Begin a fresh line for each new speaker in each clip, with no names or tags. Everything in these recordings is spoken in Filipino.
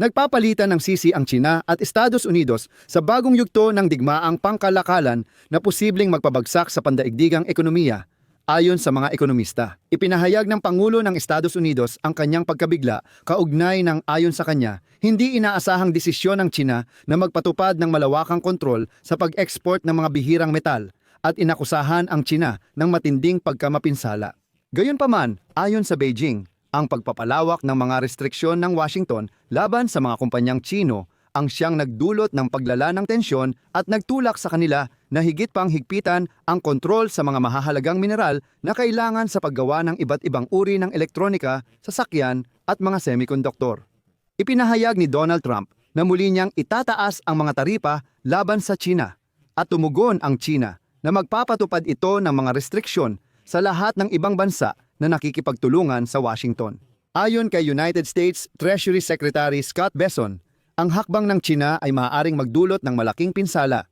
Nagpapalitan ng sisi ang China at Estados Unidos sa bagong yugto ng digmaang pangkalakalan na posibleng magpabagsak sa pandaigdigang ekonomiya. Ayon sa mga ekonomista, ipinahayag ng Pangulo ng Estados Unidos ang kanyang pagkabigla kaugnay ng ayon sa kanya, hindi inaasahang desisyon ng China na magpatupad ng malawakang kontrol sa pag-export ng mga bihirang metal at inakusahan ang China ng matinding pagkamapinsala. Gayunpaman, ayon sa Beijing, ang pagpapalawak ng mga restriksyon ng Washington laban sa mga kumpanyang Chino ang siyang nagdulot ng paglala ng tensyon at nagtulak sa kanila na higit pang higpitan ang kontrol sa mga mahahalagang mineral na kailangan sa paggawa ng iba't ibang uri ng elektronika, sasakyan at mga semikonduktor. Ipinahayag ni Donald Trump na muli niyang itataas ang mga taripa laban sa China at tumugon ang China na magpapatupad ito ng mga restriksyon sa lahat ng ibang bansa na nakikipagtulungan sa Washington. Ayon kay United States Treasury Secretary Scott Besson, ang hakbang ng China ay maaaring magdulot ng malaking pinsala.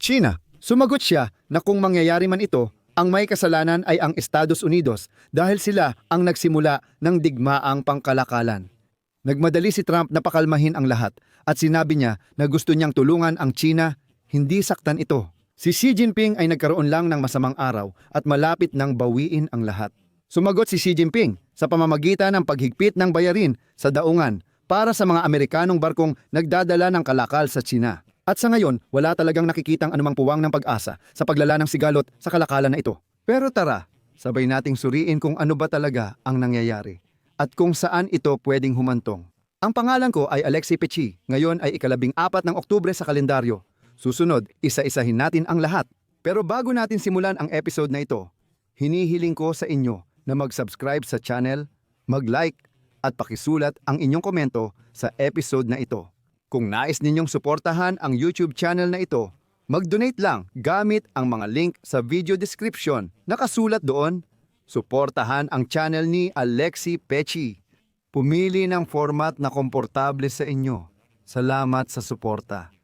China, sumagot siya na kung mangyayari man ito, ang may kasalanan ay ang Estados Unidos dahil sila ang nagsimula ng digmaang pangkalakalan. Nagmadali si Trump na pakalmahin ang lahat at sinabi niya na gusto niyang tulungan ang China, hindi saktan ito. Si Xi Jinping ay nagkaroon lang ng masamang araw at malapit nang bawiin ang lahat. Sumagot si Xi Jinping sa pamamagitan ng paghigpit ng bayarin sa daungan para sa mga Amerikanong barkong nagdadala ng kalakal sa China. At sa ngayon, wala talagang nakikitang anumang puwang ng pag-asa sa paglala ng sigalot sa kalakalan na ito. Pero tara, sabay nating suriin kung ano ba talaga ang nangyayari at kung saan ito pwedeng humantong. Ang pangalan ko ay Alexei Pechi. Ngayon ay ikalabing apat ng Oktubre sa kalendaryo. Susunod, isa-isahin natin ang lahat. Pero bago natin simulan ang episode na ito, hinihiling ko sa inyo na mag-subscribe sa channel, mag-like, at pakisulat ang inyong komento sa episode na ito. Kung nais ninyong suportahan ang YouTube channel na ito, mag-donate lang gamit ang mga link sa video description. Nakasulat doon, suportahan ang channel ni Alexi Pechi. Pumili ng format na komportable sa inyo. Salamat sa suporta.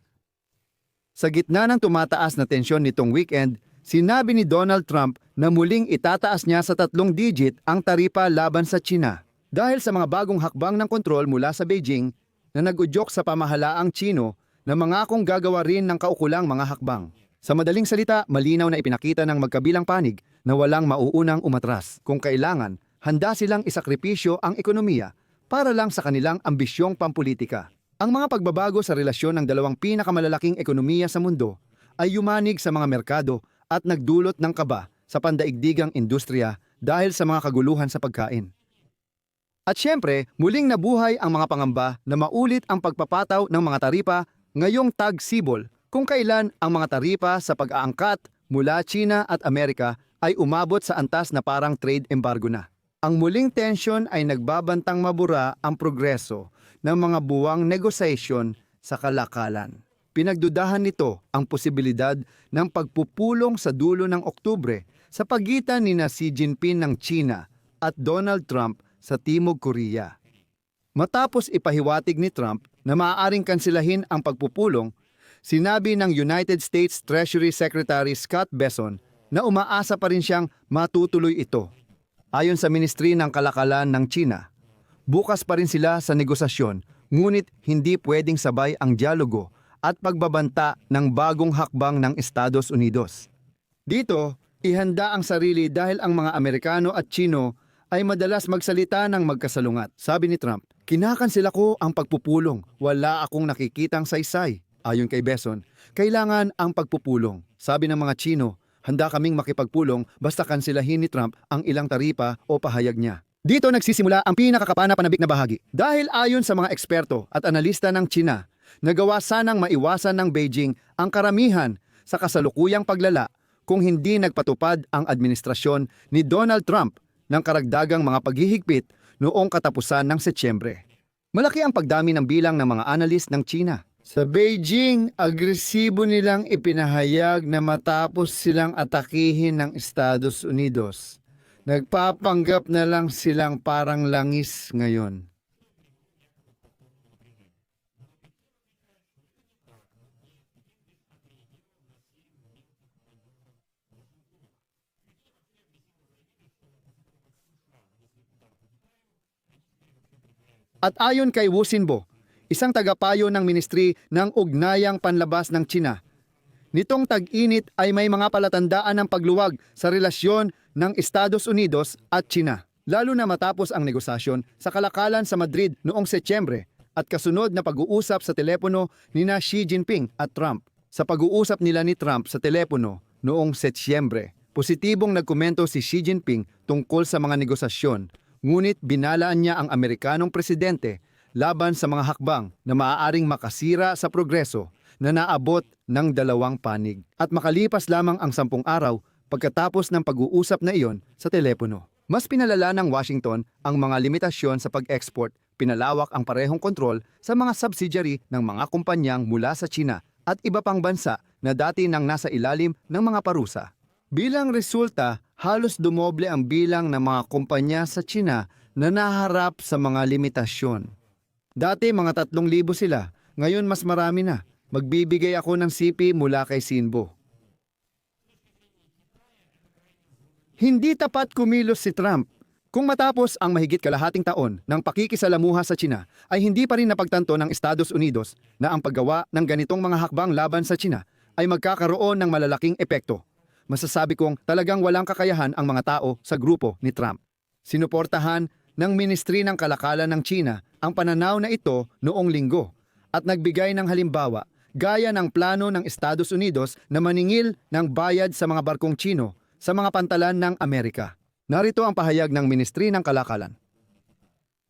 Sa gitna ng tumataas na tensyon nitong weekend, sinabi ni Donald Trump na muling itataas niya sa tatlong digit ang taripa laban sa China. Dahil sa mga bagong hakbang ng kontrol mula sa Beijing na nagudyok sa pamahalaang Chino na mangakong gagawa rin ng kaukulang mga hakbang. Sa madaling salita, malinaw na ipinakita ng magkabilang panig na walang mauunang umatras. Kung kailangan, handa silang isakripisyo ang ekonomiya para lang sa kanilang ambisyong pampolitika. Ang mga pagbabago sa relasyon ng dalawang pinakamalalaking ekonomiya sa mundo ay yumanig sa mga merkado at nagdulot ng kaba sa pandaigdigang industriya dahil sa mga kaguluhan sa pagkain. At syempre, muling nabuhay ang mga pangamba na maulit ang pagpapataw ng mga taripa ngayong tag-sibol kung kailan ang mga taripa sa pag-aangkat mula China at Amerika ay umabot sa antas na parang trade embargo na. Ang muling tensyon ay nagbabantang mabura ang progreso ng mga buwang negosasyon sa kalakalan. Pinagdudahan nito ang posibilidad ng pagpupulong sa dulo ng Oktubre sa pagitan ni na Xi Jinping ng China at Donald Trump sa Timog Korea. Matapos ipahiwatig ni Trump na maaaring kansilahin ang pagpupulong, sinabi ng United States Treasury Secretary Scott Besson na umaasa pa rin siyang matutuloy ito. Ayon sa Ministry ng Kalakalan ng China, bukas pa rin sila sa negosasyon ngunit hindi pwedeng sabay ang dialogo at pagbabanta ng bagong hakbang ng Estados Unidos. Dito, ihanda ang sarili dahil ang mga Amerikano at Chino ay madalas magsalita ng magkasalungat. Sabi ni Trump, kinakansela ko ang pagpupulong. Wala akong nakikitang saysay. Ayon kay Beson, kailangan ang pagpupulong. Sabi ng mga Chino, handa kaming makipagpulong basta kansilahin ni Trump ang ilang taripa o pahayag niya. Dito nagsisimula ang pinakakapana-panabik na bahagi. Dahil ayon sa mga eksperto at analista ng China, nagawa sanang maiwasan ng Beijing ang karamihan sa kasalukuyang paglala kung hindi nagpatupad ang administrasyon ni Donald Trump ng karagdagang mga paghihigpit noong katapusan ng Setyembre. Malaki ang pagdami ng bilang ng mga analis ng China. Sa Beijing, agresibo nilang ipinahayag na matapos silang atakihin ng Estados Unidos. Nagpapanggap na lang silang parang langis ngayon. At ayon kay Wu Xinbo, isang tagapayo ng Ministry ng Ugnayang Panlabas ng China, nitong tag-init ay may mga palatandaan ng pagluwag sa relasyon ng Estados Unidos at China, lalo na matapos ang negosasyon sa kalakalan sa Madrid noong Setyembre at kasunod na pag-uusap sa telepono ni na Xi Jinping at Trump. Sa pag-uusap nila ni Trump sa telepono noong Setyembre, positibong nagkomento si Xi Jinping tungkol sa mga negosasyon, ngunit binalaan niya ang Amerikanong presidente laban sa mga hakbang na maaaring makasira sa progreso na naabot ng dalawang panig. At makalipas lamang ang sampung araw pagkatapos ng pag-uusap na iyon sa telepono. Mas pinalala ng Washington ang mga limitasyon sa pag-export, pinalawak ang parehong kontrol sa mga subsidiary ng mga kumpanyang mula sa China at iba pang bansa na dati nang nasa ilalim ng mga parusa. Bilang resulta, halos dumoble ang bilang ng mga kumpanya sa China na naharap sa mga limitasyon. Dati mga 3,000 sila, ngayon mas marami na. Magbibigay ako ng CP mula kay Sinbo. Hindi tapat kumilos si Trump. Kung matapos ang mahigit kalahating taon ng pakikisalamuha sa China ay hindi pa rin napagtanto ng Estados Unidos na ang paggawa ng ganitong mga hakbang laban sa China ay magkakaroon ng malalaking epekto. Masasabi kong talagang walang kakayahan ang mga tao sa grupo ni Trump. Sinuportahan ng Ministry ng Kalakalan ng China ang pananaw na ito noong linggo at nagbigay ng halimbawa gaya ng plano ng Estados Unidos na maningil ng bayad sa mga barkong Chino sa mga pantalan ng Amerika. Narito ang pahayag ng Ministry ng Kalakalan.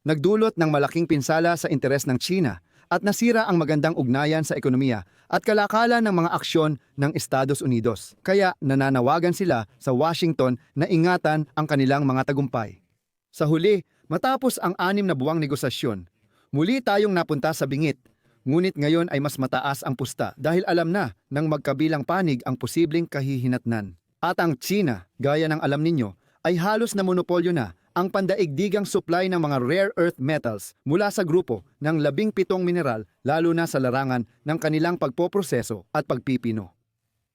Nagdulot ng malaking pinsala sa interes ng China at nasira ang magandang ugnayan sa ekonomiya at kalakalan ng mga aksyon ng Estados Unidos. Kaya nananawagan sila sa Washington na ingatan ang kanilang mga tagumpay. Sa huli, matapos ang anim na buwang negosasyon, muli tayong napunta sa bingit. Ngunit ngayon ay mas mataas ang pusta dahil alam na ng magkabilang panig ang posibleng kahihinatnan. At ang China, gaya ng alam ninyo, ay halos na monopolyo na ang pandaigdigang supply ng mga rare earth metals mula sa grupo ng labing pitong mineral lalo na sa larangan ng kanilang pagpoproseso at pagpipino.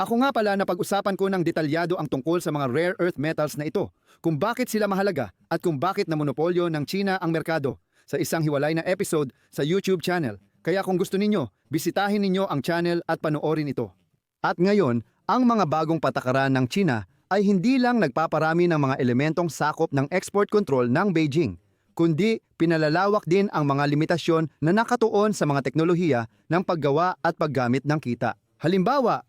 Ako nga pala na pag-usapan ko ng detalyado ang tungkol sa mga rare earth metals na ito, kung bakit sila mahalaga at kung bakit na monopolyo ng China ang merkado sa isang hiwalay na episode sa YouTube channel. Kaya kung gusto ninyo, bisitahin ninyo ang channel at panoorin ito. At ngayon, ang mga bagong patakaran ng China ay hindi lang nagpaparami ng mga elementong sakop ng export control ng Beijing, kundi pinalalawak din ang mga limitasyon na nakatuon sa mga teknolohiya ng paggawa at paggamit ng kita. Halimbawa,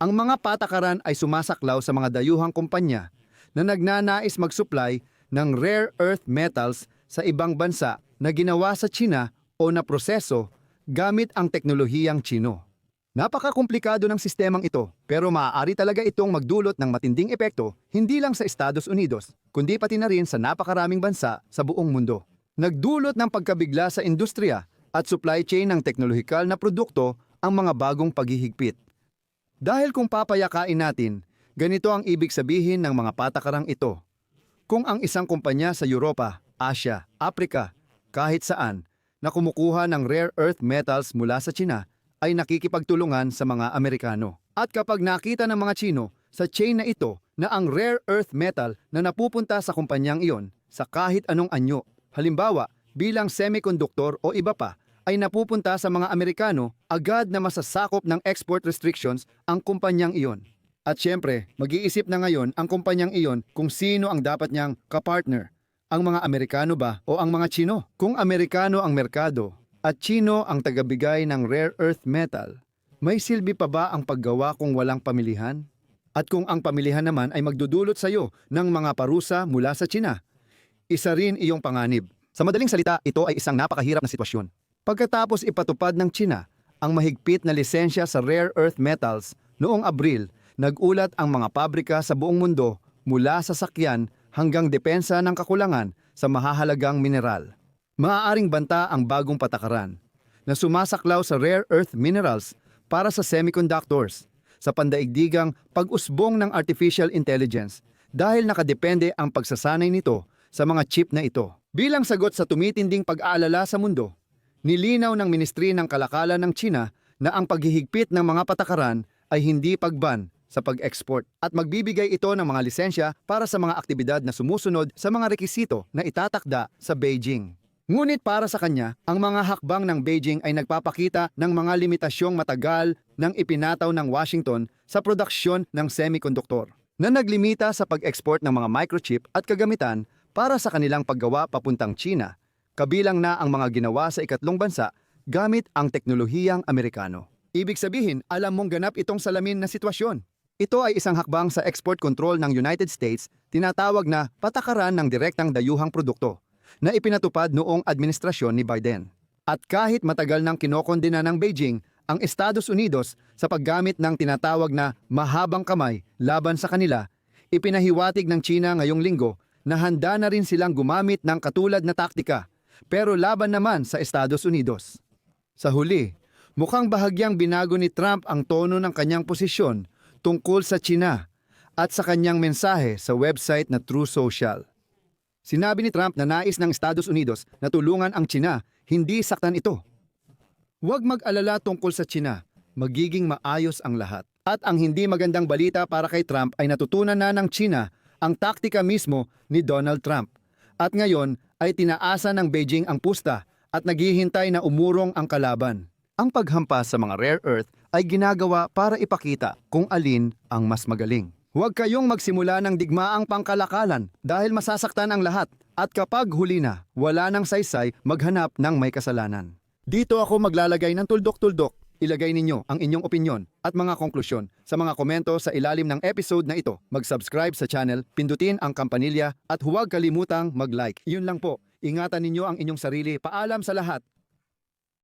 ang mga patakaran ay sumasaklaw sa mga dayuhang kumpanya na nagnanais mag-supply ng rare earth metals sa ibang bansa na ginawa sa China o na proseso gamit ang teknolohiyang Chino. Napakakomplikado ng sistemang ito, pero maaari talaga itong magdulot ng matinding epekto hindi lang sa Estados Unidos, kundi pati na rin sa napakaraming bansa sa buong mundo. Nagdulot ng pagkabigla sa industriya at supply chain ng teknolohikal na produkto ang mga bagong paghihigpit. Dahil kung papayakain natin, ganito ang ibig sabihin ng mga patakarang ito. Kung ang isang kumpanya sa Europa, Asia, Africa, kahit saan, na kumukuha ng rare earth metals mula sa China, ay nakikipagtulungan sa mga Amerikano. At kapag nakita ng mga Chino sa chain na ito na ang rare earth metal na napupunta sa kumpanyang iyon sa kahit anong anyo, halimbawa bilang semiconductor o iba pa, ay napupunta sa mga Amerikano, agad na masasakop ng export restrictions ang kumpanyang iyon. At syempre, mag-iisip na ngayon ang kumpanyang iyon kung sino ang dapat niyang kapartner. Ang mga Amerikano ba o ang mga Chino? Kung Amerikano ang merkado, at Chino ang tagabigay ng rare earth metal, may silbi pa ba ang paggawa kung walang pamilihan? At kung ang pamilihan naman ay magdudulot sa iyo ng mga parusa mula sa China, isa rin iyong panganib. Sa madaling salita, ito ay isang napakahirap na sitwasyon. Pagkatapos ipatupad ng China ang mahigpit na lisensya sa rare earth metals noong Abril, nagulat ang mga pabrika sa buong mundo mula sa sakyan hanggang depensa ng kakulangan sa mahahalagang mineral. Maaaring banta ang bagong patakaran na sumasaklaw sa rare earth minerals para sa semiconductors sa pandaigdigang pag-usbong ng artificial intelligence dahil nakadepende ang pagsasanay nito sa mga chip na ito. Bilang sagot sa tumitinding pag-aalala sa mundo, nilinaw ng Ministry ng Kalakalan ng China na ang paghihigpit ng mga patakaran ay hindi pagban sa pag-export at magbibigay ito ng mga lisensya para sa mga aktibidad na sumusunod sa mga rekisito na itatakda sa Beijing. Ngunit para sa kanya, ang mga hakbang ng Beijing ay nagpapakita ng mga limitasyong matagal ng ipinataw ng Washington sa produksyon ng semikonduktor na naglimita sa pag-export ng mga microchip at kagamitan para sa kanilang paggawa papuntang China, kabilang na ang mga ginawa sa ikatlong bansa gamit ang teknolohiyang Amerikano. Ibig sabihin, alam mong ganap itong salamin na sitwasyon. Ito ay isang hakbang sa export control ng United States, tinatawag na patakaran ng direktang dayuhang produkto, na ipinatupad noong administrasyon ni Biden. At kahit matagal nang kinokondena ng Beijing ang Estados Unidos sa paggamit ng tinatawag na mahabang kamay laban sa kanila, ipinahiwatig ng China ngayong linggo na handa na rin silang gumamit ng katulad na taktika, pero laban naman sa Estados Unidos. Sa huli, mukhang bahagyang binago ni Trump ang tono ng kanyang posisyon tungkol sa China at sa kanyang mensahe sa website na True Social. Sinabi ni Trump na nais ng Estados Unidos na tulungan ang China, hindi saktan ito. Huwag mag-alala tungkol sa China, magiging maayos ang lahat. At ang hindi magandang balita para kay Trump ay natutunan na ng China ang taktika mismo ni Donald Trump. At ngayon ay tinaasa ng Beijing ang pusta at naghihintay na umurong ang kalaban. Ang paghampas sa mga rare earth ay ginagawa para ipakita kung alin ang mas magaling. Huwag kayong magsimula ng digmaang pangkalakalan dahil masasaktan ang lahat at kapag huli na, wala nang saysay maghanap ng may kasalanan. Dito ako maglalagay ng tuldok-tuldok. Ilagay ninyo ang inyong opinyon at mga konklusyon sa mga komento sa ilalim ng episode na ito. Mag-subscribe sa channel, pindutin ang kampanilya at huwag kalimutang mag-like. Yun lang po. Ingatan ninyo ang inyong sarili. Paalam sa lahat.